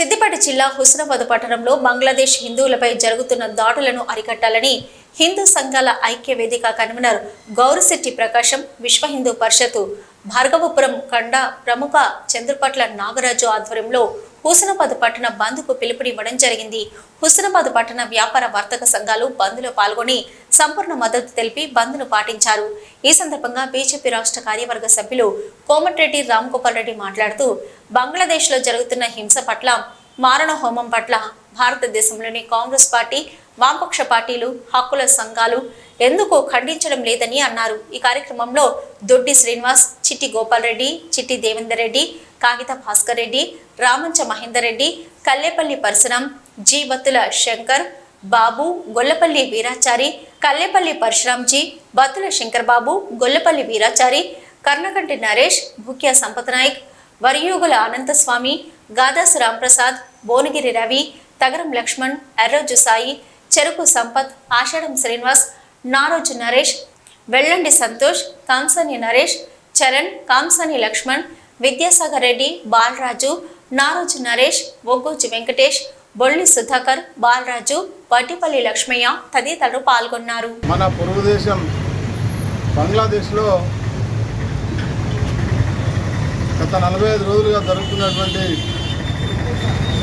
సిద్దిపేట జిల్లా హుస్నాబాద్ పట్టణంలో బంగ్లాదేశ్ హిందువులపై జరుగుతున్న దాడులను అరికట్టాలని హిందూ సంఘాల ఐక్య వేదిక కన్వీనర్ గౌరిశెట్టి ప్రకాశం విశ్వ హిందూ పరిషత్ భార్గవపురం కండ ప్రముఖ చంద్రపట్ల నాగరాజు ఆధ్వర్యంలో హుస్నాబాద్ పట్టణ బంద్కు పిలుపునివ్వడం జరిగింది. హుస్నాబాద్ పట్టణ వ్యాపార వర్తక సంఘాలు బంద్లో పాల్గొని సంపూర్ణ మద్దతు తెలిపి బంద్ను పాటించారు. ఈ సందర్భంగా బీజేపీ రాష్ట్ర కార్యవర్గ సభ్యులు కోమటిరెడ్డి రామ్గోపాల్ రెడ్డి మాట్లాడుతూ బంగ్లాదేశ్లో జరుగుతున్న హింస పట్ల మారణ హోమం పట్ల భారతదేశంలోని కాంగ్రెస్ పార్టీ వామపక్ష పార్టీలు హక్కుల సంఘాలు ఎందుకు ఖండించడం లేదని అన్నారు. ఈ కార్యక్రమంలో దొడ్డి శ్రీనివాస్ చిట్టి గోపాల్ రెడ్డి చిట్టి దేవేందర్ రెడ్డి కాగిత భాస్కర్ రెడ్డి రామంచ మహేందర్ రెడ్డి కల్లేపల్లి పరశురాం జీ. బత్తుల శంకర్ బాబు గొల్లపల్లి వీరాచారి కల్లేపల్లి పరశురాంజీ బత్తుల శంకర్ బాబు గొల్లపల్లి వీరాచారి కర్ణకంటి నరేష్ భూక్య సంపత్ నాయక్ వరియూగుల అనంతస్వామి గాదాసు రాంప్రసాద్ భువనగిరి రవి తగరం లక్ష్మణ్ ఎర్రోజు సాయి చెరుకు సంపత్ ఆషాఢం శ్రీనివాస్ నారోజు నరేష్ వెల్లండి సంతోష్ కాంసాని నరేష్ చరణ్ కాంసాని లక్ష్మణ్ విద్యాసాగర్ రెడ్డి బాలరాజు నారోజు నరేష్ ఒగ్గూచి వెంకటేష్ బొల్లి సుధాకర్ బాలరాజు వడ్డిపల్లి లక్ష్మయ్య తదితరులు పాల్గొన్నారు. మన పొరుగు దేశం బంగ్లాదేశ్లో గత నలభై ఐదు రోజులుగా జరుగుతున్నటువంటి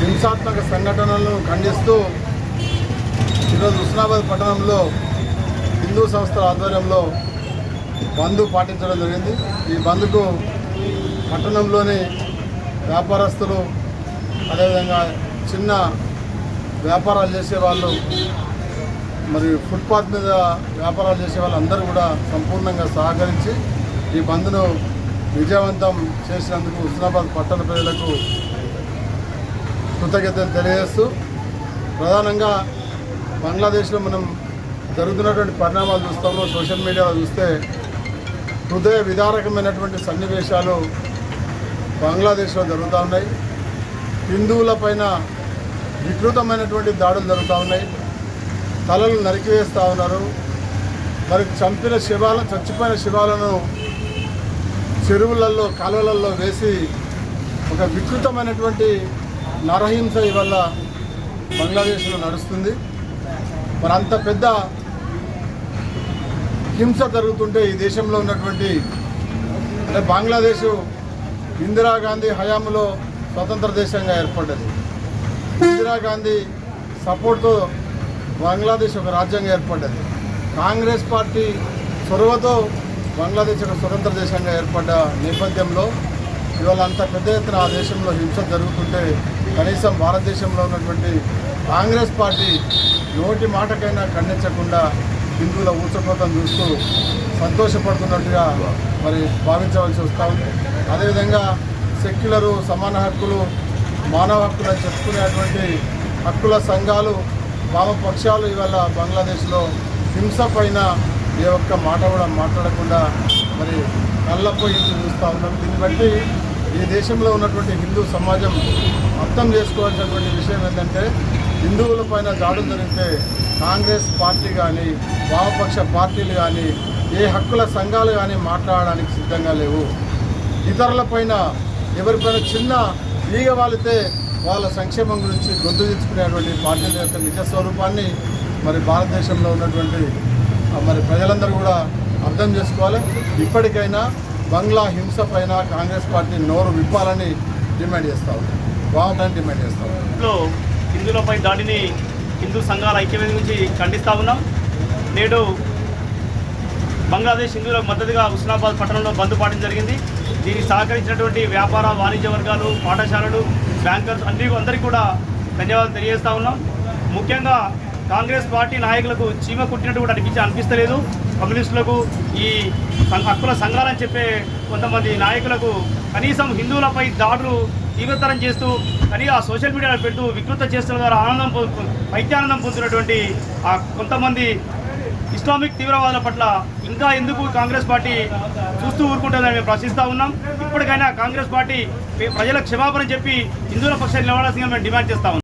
హింసాత్మక సంఘటనలను ఖండిస్తూ ఈరోజు హుస్నాబాద్ పట్టణంలో హిందూ సంస్థల ఆధ్వర్యంలో బంద్ పాటించడం జరిగింది. ఈ బంద్కు పట్టణంలోని వ్యాపారస్తులు అదేవిధంగా చిన్న వ్యాపారాలు చేసే వాళ్ళు మరి ఫుట్పాత్ మీద వ్యాపారాలు చేసే వాళ్ళందరూ కూడా సంపూర్ణంగా సహకరించి ఈ బంద్ను విజయవంతం చేసినందుకు హుస్నాబాద్ పట్టణ ప్రజలకు కృతజ్ఞతలు తెలియజేస్తూ ప్రధానంగా బంగ్లాదేశ్లో మనం జరుగుతున్నటువంటి పరిణామాలు చూస్తాము. సోషల్ మీడియాలో చూస్తే హృదయ విదారకమైనటువంటి సన్నివేశాలు బంగ్లాదేశ్లో జరుగుతూ ఉన్నాయి. హిందువుల పైన వికృతమైనటువంటి దాడులు జరుగుతూ ఉన్నాయి. తలలు నరికివేస్తూ ఉన్నారు. మరి చంపిన శివాల చచ్చిపోయిన శివాలను చెరువులలో కాలువలలో వేసి ఒక వికృతమైనటువంటి నరహింస ఇవల్ల బంగ్లాదేశ్లో నడుస్తుంది. మరి అంత పెద్ద హింస జరుగుతుంటే ఈ దేశంలో ఉన్నటువంటి అంటే బంగ్లాదేశ్ ఇందిరాగాంధీ హయాంలో స్వతంత్ర దేశంగా ఏర్పడ్డది. ఇందిరాగాంధీ సపోర్ట్తో బంగ్లాదేశ్ ఒక రాజ్యంగా ఏర్పడ్డది. కాంగ్రెస్ పార్టీ చొరవతో బంగ్లాదేశ్ ఒక స్వతంత్ర దేశంగా ఏర్పడ్డ నేపథ్యంలో ఇవాళ అంత పెద్ద ఎత్తున ఆ దేశంలో హింస జరుగుతుంటే కనీసం భారతదేశంలో ఉన్నటువంటి కాంగ్రెస్ పార్టీ నోటి మాటకైనా ఖండించకుండా హిందువుల ఊచకోతను చూస్తూ సంతోషపడుతున్నట్టుగా మరి భావించవలసి వస్తూ ఉంది. అదేవిధంగా సెక్యులరు సమాన హక్కులు మానవ హక్కులు అని చెప్పుకునేటువంటి హక్కుల సంఘాలు వామపక్షాలు ఇవాళ బంగ్లాదేశ్లో హింస పైన ఏ ఒక్క మాట కూడా మాట్లాడకుండా మరి కళ్ళపోయి చూస్తూ ఉన్నాం. దీన్ని బట్టి ఈ దేశంలో ఉన్నటువంటి హిందూ సమాజం అర్థం చేసుకోవాల్సినటువంటి విషయం ఏంటంటే హిందువుల పైన దాడులు జరిగితే కాంగ్రెస్ పార్టీ కానీ వామపక్ష పార్టీలు కానీ ఏ హక్కుల సంఘాలు కానీ మాట్లాడడానికి సిద్ధంగా లేవు. ఇతరులపైన ఎవరిపైన చిన్న ఈగ వాలితే వాళ్ళ సంక్షేమం గురించి గొంతు తెచ్చుకునేటువంటి పార్టీల యొక్క నిజ స్వరూపాన్ని మరి భారతదేశంలో ఉన్నటువంటి మరి ప్రజలందరూ కూడా అర్థం చేసుకోవాలి. ఇప్పటికైనా బంగ్లా హింస పైన కాంగ్రెస్ పార్టీ నోరు విప్పాలని డిమాండ్ చేస్తా ఉంది. బాగుందని డిమాండ్ చేస్తా ఉంది. లో హిందువులపై దాడిని హిందూ సంఘాల ఐక్యవేది నుంచి ఖండిస్తా ఉన్నాం. నేడు బంగ్లాదేశ్ హిందువులకు మద్దతుగా హుస్నాబాద్ పట్టణంలో బంద్ పాటించడం జరిగింది. దీనికి సహకరించినటువంటి వ్యాపార వాణిజ్య వర్గాలు పాఠశాలలు బ్యాంకర్స్ అన్ని అందరికీ కూడా ధన్యవాదాలు తెలియజేస్తా ఉన్నాం. ముఖ్యంగా కాంగ్రెస్ పార్టీ నాయకులకు చీమ కుట్టినట్టు కూడా అనిపించి అనిపిస్తలేదు. కమ్యూనిస్టులకు ఈ హక్కుల సంఘాలని చెప్పే కొంతమంది నాయకులకు కనీసం హిందువులపై దాడులు తీవ్రతరం చేస్తూ కానీ ఆ సోషల్ మీడియాలో పెడుతూ వికృత చేస్తున్న ద్వారా ఆనందం వైద్యానందం పైత్యానందం పొందుతున్నటువంటి ఆ కొంతమంది ఇస్లామిక్ తీవ్రవాదుల పట్ల ఇంకా ఎందుకు కాంగ్రెస్ పార్టీ చూస్తూ ఊరుకుంటుందని మేము ప్రశ్నిస్తూ ఉన్నాం. ఇప్పటికైనా కాంగ్రెస్ పార్టీ ప్రజలకు క్షమాపణ చెప్పి హిందువుల పక్షాన్ని నిలబడాల్సిందిగా మేము డిమాండ్ చేస్తా ఉన్నాం.